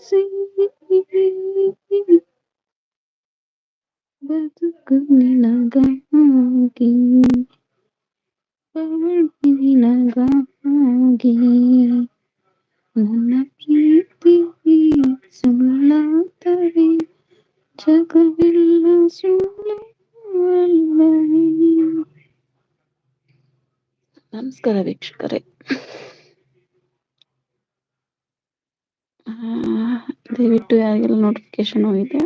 ಆಸೆ ಬದುಕು ನಿನಗಾಗಿ ಬಾಳ್ವೆ ನಿನಗಾಗಿ ನನ್ನ ಪ್ರೀತಿ ಸುಳ್ಳಾದರೆ ಜಗವೆಲ್ಲ ಸುಳ್ಳು ಅಲ್ಲವೇ ನಮಸ್ಕಾರ ವೀಕ್ಷಕರೇ ದಯವಿಟ್ಟು ಯಾರಿಗೆಲ್ಲ ನೋಟಿಫಿಕೇಶನ್ ಹೋಗಿದೆ?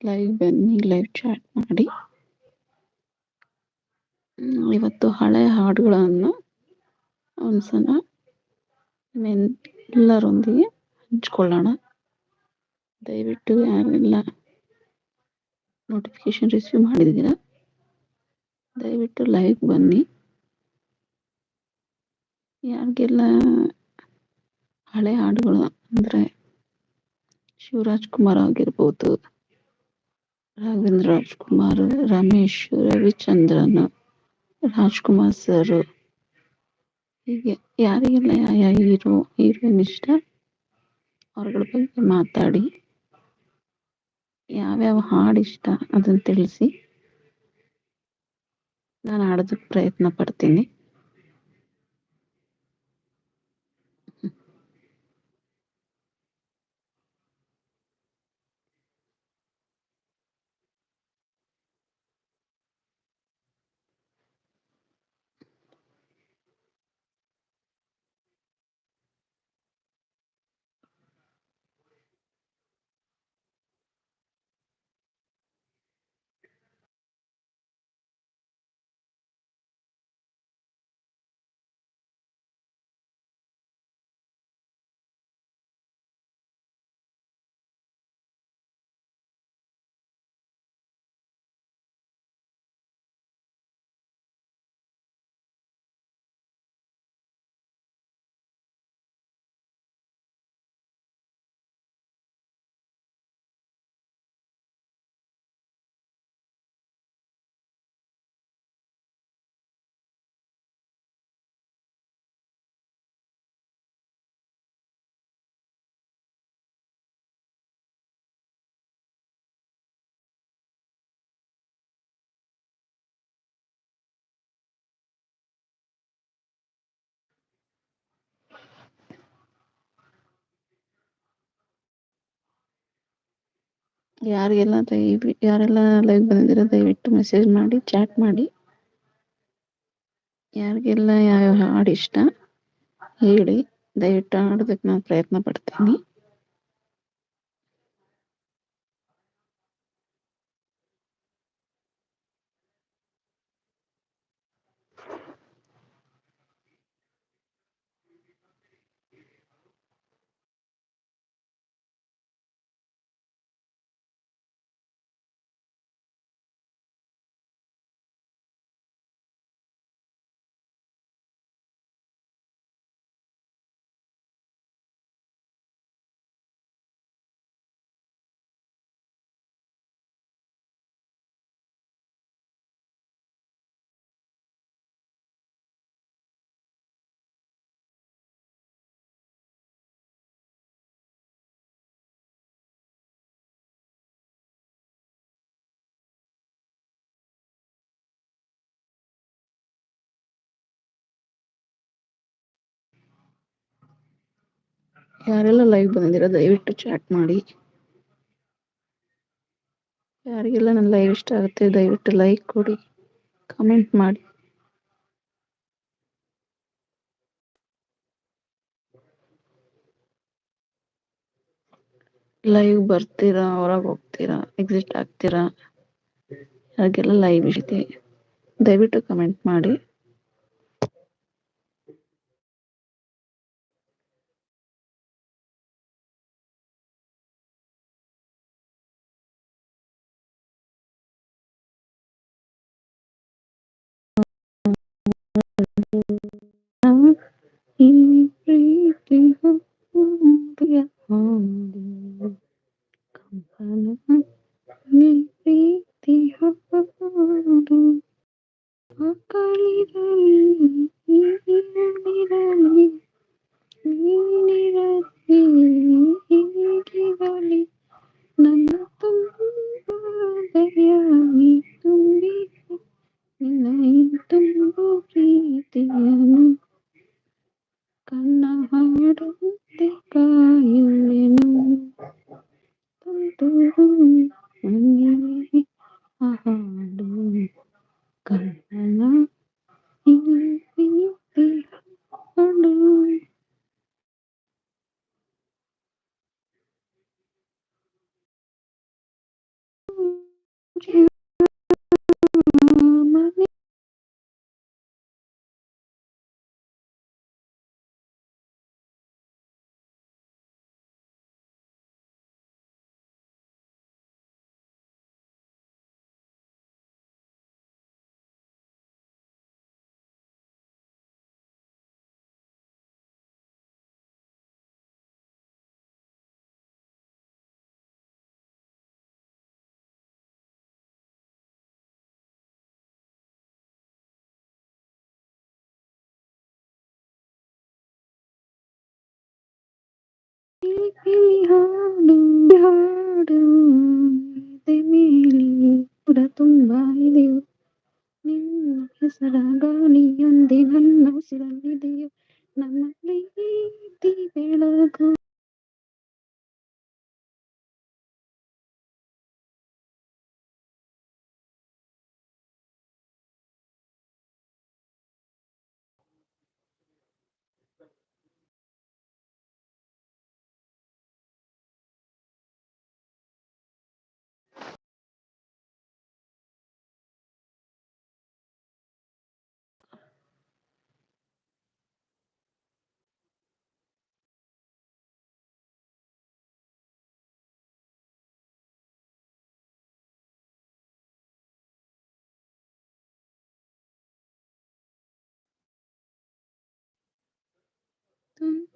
ಲೈವ್ ಬನ್ನಿ ಲೈವ್ ಚಾಟ್ ಮಾಡಿ. ಇವತ್ತು ಹಳೆ ಹಾಡುಗಳನ್ನು ಒಂದ್ಸಲ ಎಲ್ಲರೊಂದಿಗೆ ಹಂಚ್ಕೊಳ್ಳೋಣ. ದಯವಿಟ್ಟು ಯಾರೆಲ್ಲ ನೋಟಿಫಿಕೇಶನ್ ರಿಸೀವ್ ಮಾಡಿದ್ದೀರಾ, ದಯವಿಟ್ಟು ಲೈವ್ ಬನ್ನಿ. ಯಾರಿಗೆಲ್ಲ ಹಳೆ ಹಾಡುಗಳು ಅಂದರೆ ಶಿವರಾಜ್ ಕುಮಾರ್ ಆಗಿರ್ಬೋದು. ರಾಘವೇಂದ್ರ ರಾಜ್ಕುಮಾರ್ ರಮೇಶ್, ರವಿಚಂದ್ರನ್, ರಾಜ್ಕುಮಾರ್ ಸರ್ ಹೀಗೆ ಯಾರಿಗೆಲ್ಲ ಯಾವ ಹೀರೋ ಹೀರೋಯಿನ್ ಇಷ್ಟ ಅವ್ರಗಳ ಬಗ್ಗೆ ಮಾತಾಡಿ. ಯಾವ್ಯಾವ ಹಾಡು ಇಷ್ಟ ಅದನ್ನು ತಿಳಿಸಿ. ನಾನು ಹಾಡೋದಕ್ಕೆ ಪ್ರಯತ್ನ ಪಡ್ತೀನಿ. ಯಾರಿಗೆಲ್ಲ ದಯವಿ ಯಾರೆಲ್ಲ ಲೈವ್ ಬಂದಿದ್ದೀರಾ ದಯವಿಟ್ಟು ಮೆಸೇಜ್ ಮಾಡಿ ಚಾಟ್ ಮಾಡಿ. ಯಾರಿಗೆಲ್ಲ ಯಾವ ಹಾಡು ಇಷ್ಟ, ಹೇಳಿ, ದಯವಿಟ್ಟು ಹಾಡೋದಕ್ಕೆ ನಾನು ಪ್ರಯತ್ನ ಪಡ್ತೀನಿ. ಯಾರೆಲ್ಲ ಲೈವ್ ಬಂದಿರೋ ದಯವಿಟ್ಟು ಚಾಟ್ ಮಾಡಿ. ಯಾರಿಗೆಲ್ಲ ನನ್ನ ಲೈವ್ ಇಷ್ಟ ಆಗುತ್ತೆ, ದಯವಿಟ್ಟು ಲೈಕ್ ಕೊಡಿ ಕಮೆಂಟ್ ಮಾಡಿ. ಲೈವ್ ಬರ್ತೀರಾ, ಹೊರಗೆ ಹೋಗ್ತೀರಾ ಎಕ್ಸಿಟ್ ಆಗ್ತೀರಾ, ಯಾರಿಗೆಲ್ಲ ಲೈವ್ ಇದೆ, ದಯವಿಟ್ಟು ಕಮೆಂಟ್ ಮಾಡಿ. Everything will be around Company. you. ಪಿಲಿ ಹಾಡು ಹಾಡು ಎದೆ ಮೇಲೆ ಪುರ ತುಂಬ ಇದೆಯೋ ನಿನ್ನ ಹೆಸರ ಗಾಳಿಯೊಂದೇ ನನ್ನ ಉಸಿರಲ್ಲಿದೆಯೋ ನಮ್ಮ ಪ್ರೀತಿ ಬೆಳಗು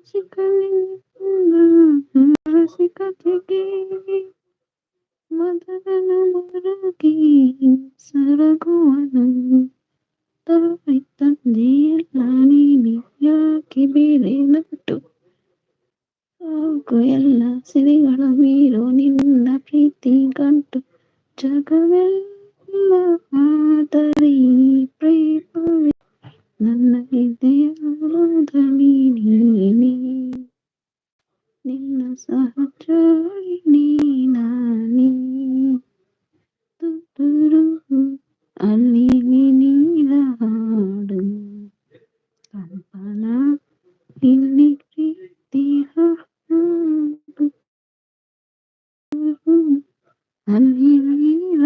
ರಸಿಕನಿಂದ ರಸಿಕತೆಗೆ ಮದನ ಮರಗಿ ಸರಗುವನು ತಾಯಿ ತಂದೆಯೆಲ್ಲ ನೀನೆ ಯಾಕೆ ಬೇರೆ ನಟು ಸಾಕು ಎಲ್ಲ ಸಿರಿಗಳ ಮೀರೋ ನಿನ್ನ ಪ್ರೀತಿ ಗಂಟು ಜಗವೆಲ್ಲ ಆದರಿ ಪ್ರೇಮವೇ ನನ್ನ ಇದೆಯಾಳದಲ್ಲಿ ನೀನೇ ನಿನ್ನ ಸಹಚಾರಿಣಿ ನಾನೇ ತುತ್ತೂರು ಅಲ್ಲಿ ನೀರ ಹಾಡು ಕಂಪನ ಇಲ್ಲಿ ಪ್ರೀತಿ ಹಾಡು ಅಲ್ಲಿ ನೀರ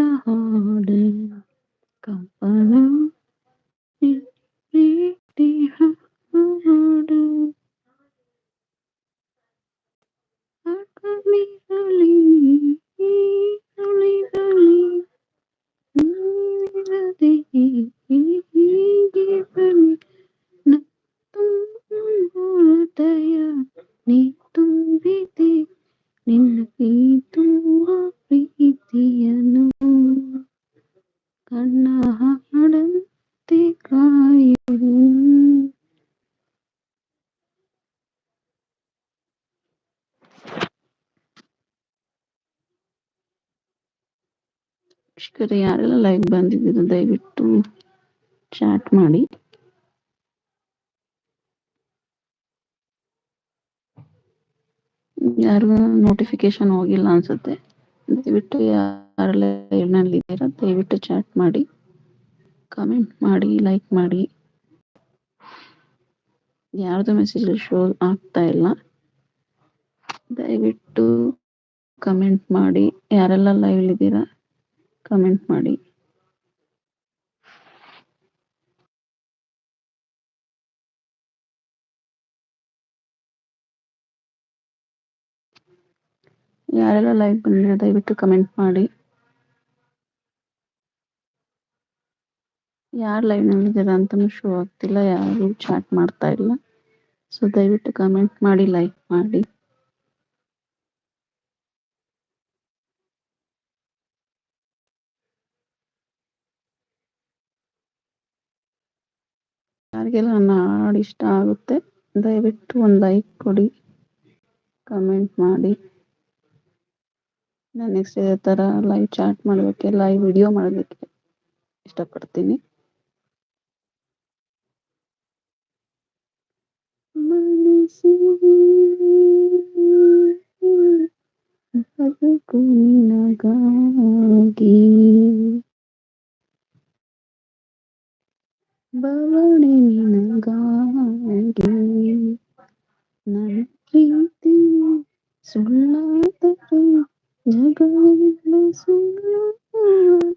ವೀಕ್ಷಕರೇ ಯಾರೆಲ್ಲ ಲೈವ್ ಬಂದಿದ್ದೀರ ದಯವಿಟ್ಟು ಚಾಟ್ ಮಾಡಿ. ಯಾರಿಗೂ ನೋಟಿಫಿಕೇಶನ್ ಹೋಗಿಲ್ಲ ಅನ್ಸುತ್ತೆ. ದಯವಿಟ್ಟು ಯಾರೆಲ್ಲ ಇದ್ದೀರಾ ದಯವಿಟ್ಟು ಚಾಟ್ ಮಾಡಿ. ಕಮೆಂಟ್ ಮಾಡಿ ಲೈಕ್ ಮಾಡಿ. ಯಾರ್ದು ಮೆಸೇಜ್ ಶೋ ಆಗ್ತಾ ಇಲ್ಲ. ದಯವಿಟ್ಟು ಕಮೆಂಟ್ ಮಾಡಿ. ಯಾರೆಲ್ಲ ಲೈವ್ ಇದ್ದೀರಾ ಕಮೆಂಟ್ ಮಾಡಿ. ಯಾರೆಲ್ಲ ಲೈವ್ ಬಂದಿರೋ ದಯವಿಟ್ಟು ಕಮೆಂಟ್ ಮಾಡಿ. ಯಾರು ಲೈವ್ ಅಂತಲೂ ಶೋ ಆಗ್ತಿಲ್ಲ, ಯಾರು ಚಾಟ್ ಮಾಡ್ತಾ ಇಲ್ಲ. ಸೊ ದಯವಿಟ್ಟು ಕಮೆಂಟ್ ಮಾಡಿ ಲೈಕ್ ಮಾಡಿ. ಯಾರಿಗೆಲ್ಲ ನನ್ನ ಹಾಡು ಇಷ್ಟ ಆಗುತ್ತೆ, ದಯವಿಟ್ಟು ಒಂದು ಲೈಕ್ ಕೊಡಿ ಕಮೆಂಟ್ ಮಾಡಿ. ನಾನು ನೆಕ್ಸ್ಟ್ ಇದೇ ಥರ ಲೈವ್ ಚಾಟ್ ಮಾಡೋದಕ್ಕೆ ಲೈವ್ ವಿಡಿಯೋ ಮಾಡೋದಕ್ಕೆ ಇಷ್ಟಪಡ್ತೀನಿ. ಪಡ್ತೀನಿ ಬದುಕು ನಿನಗಾಗಿ ಬವಣೆ ನಿನಗಾಗಿ ನನ್ನ ಪ್ರೀತಿ ಸುಳ್ಳಾದರೆ ಜಗವೆಲ್ಲ ಸುಳ್ಳಲ್ಲವೇ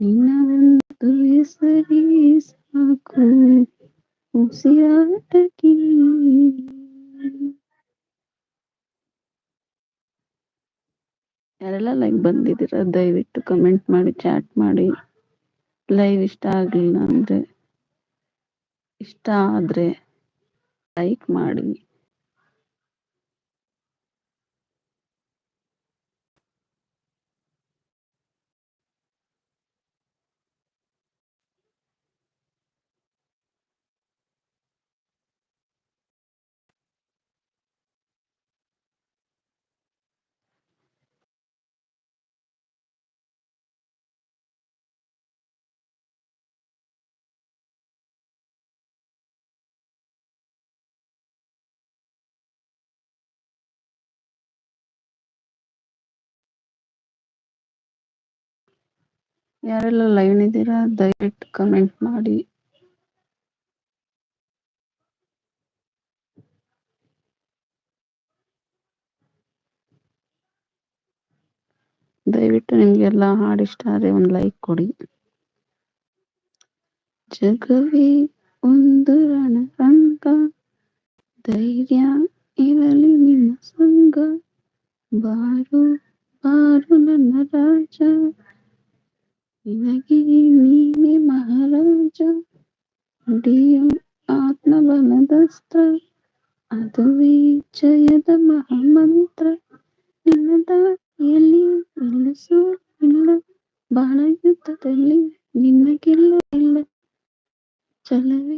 ನಿನ್ನ ಒಂದು ಹೆಸರೇ ಸಾಕು ಉಸಿರಾಟಕ್ಕೆ ಯಾರೆಲ್ಲ ಲೈಕ್ ಬಂದಿದ್ದೀರಾ, ದಯವಿಟ್ಟು ಕಮೆಂಟ್ ಮಾಡಿ ಚಾಟ್ ಮಾಡಿ. ಲೈವ್ ಇಷ್ಟ ಆಗಲಿಲ್ಲ ಅಂದ್ರೆ, ಇಷ್ಟ ಆದ್ರೆ ಲೈಕ್ ಮಾಡಿ. ಯಾರೆಲ್ಲ ಲೈನ್ ಇದ್ದೀರಾ ದಯವಿಟ್ಟು ಕಮೆಂಟ್ ಮಾಡಿ. ದಯವಿಟ್ಟು ನಿಮ್ಗೆಲ್ಲ ಹಾಡು ಇಷ್ಟ ಆದರೆ ಒಂದು ಲೈಕ್ ಕೊಡಿ. ಜಗವೇ ಒಂದು ರಣರಂಗ, ಧೈರ್ಯ ಇರಲಿ ನಿಮ್ಮ ಸಂಗ ಬಾರು ಬಾರು ನನ್ನ ರಾಜ ನಿನಗೆ ನೀನೆ ಮಹಾರಾಜ ನುಡಿಯು ಆತ್ಮಬಲದಸ್ತ್ರ ಅದುವೇ ಜಯದ ಮಹಾಮಂತ್ರ ನಿನ್ನ ದಾರಿಯಲ್ಲಿ ನಿಲ್ಲಿಸು ಇಲ್ಲ ಬಾಳ ಯುದ್ಧದಲ್ಲಿ ನಿನ್ನ ಗೆಲ್ಲ ಇಲ್ಲ ಚಲವೇ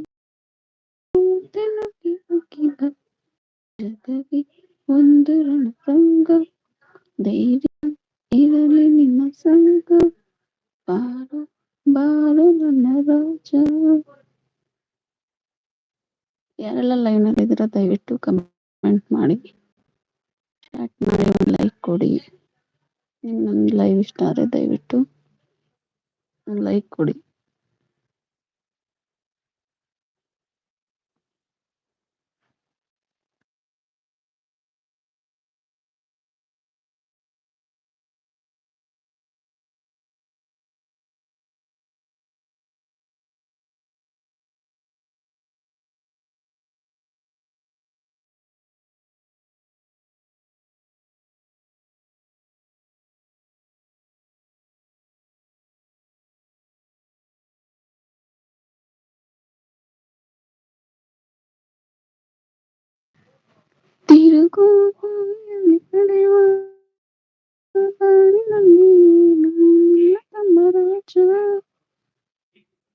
തിരുകോപാലിനീ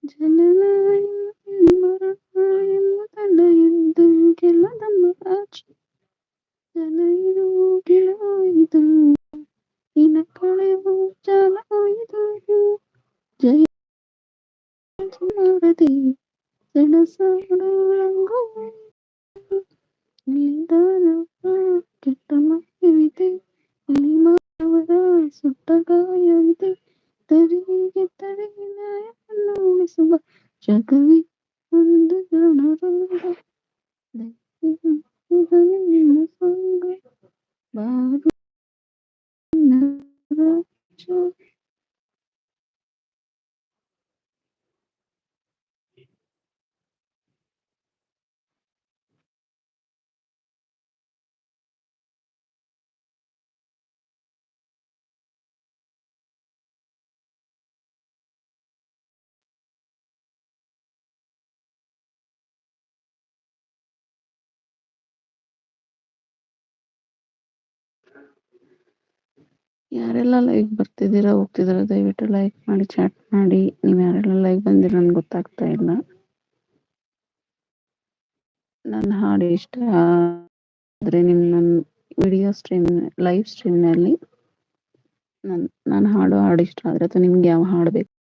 ജനന ಯಾರೆಲ್ಲ ಲೈಕ್ ಬರ್ತಿದ್ದೀರಾ, ಹೋಗ್ತಿದ್ದೀರಾ, ದಯವಿಟ್ಟು ಲೈಕ್ ಮಾಡಿ ಚಾಟ್ ಮಾಡಿ. ನೀವು ಯಾರೆಲ್ಲ ಲೈಕ್ ಬಂದಿರ ನನ್ಗೆ ಗೊತ್ತಾಗ್ತಾ ಇಲ್ಲ. ನನ್ನ ಹಾಡು ಇಷ್ಟ. ಆದ್ರೆ ನಿಮ್ಮ ನನ್ ವಿಡಿಯೋ ಸ್ಟ್ರೀಮ್ ಲೈವ್ ಸ್ಟ್ರೀಮ್ನಲ್ಲಿ ನನ್, ನಾನು ಹಾಡು ಹಾಡು ಇಷ್ಟ. ಆದ್ರೆ ಅಥವಾ ನಿಮ್ಗೆ ಯಾವ ಹಾಡ್ಬೇಕು ಇದ್ರೆ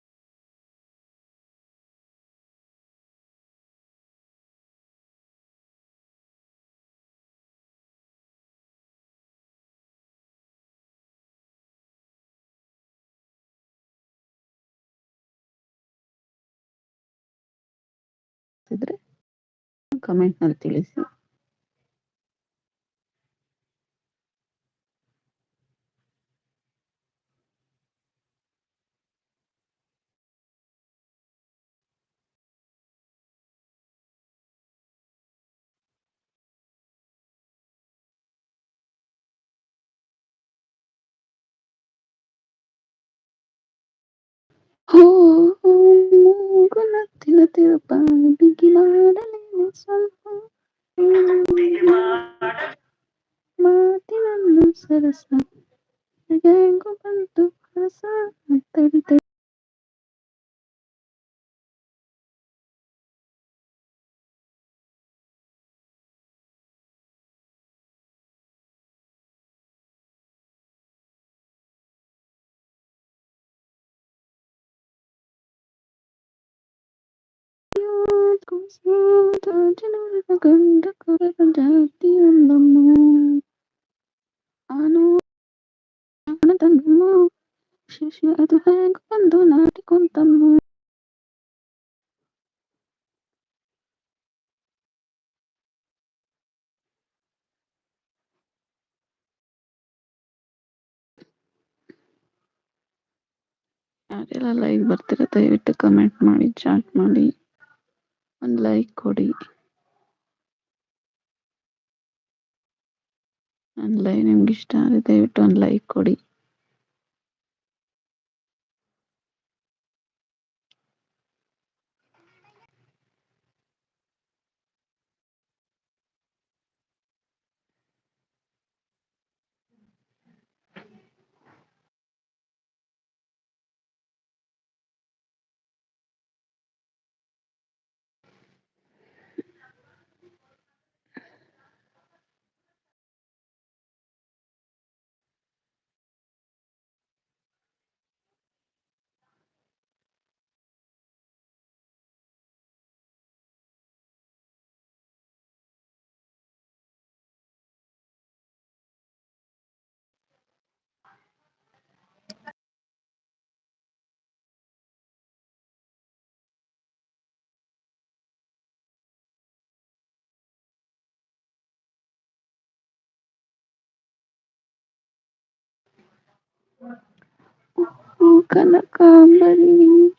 ಕಮೆಂಟ್ ನಲ್ಲಿ ತಿಳಿಸಿ ಹೋ ಮೂಗುನತ್ತಿನ ತಿರುಪಾಗಿ ಬಿಗಿ ಮಾಡಲೇನೆ ಸ್ವಲ್ಪ Martina no será no ಗಂಡ ಕೊರಗ ಜಾತಿಯೊಂದನ್ನು ಆನು ತನ್ನಮ್ಮ ಶಿಶು ಅದು ಹೇಗೆ ಬಂದು ನಾಟಿಕೊಂತಮ್ಮ ಯಾರೆಲ್ಲ ಲೈಕ್ ಬರ್ತೀರ ದಯವಿಟ್ಟು ಕಮೆಂಟ್ ಮಾಡಿ ಚಾಟ್ ಮಾಡಿ ಒಂದು ಲೈಕ್ ಕೊಡಿ. ನನ್ನ ಲೈವ್ ನಿಮ್ಗೆ ಇಷ್ಟ ಆದರೆ ದಯವಿಟ್ಟು ಒಂದು ಲೈಕ್ ಕೊಡಿ. Bukan nak ni.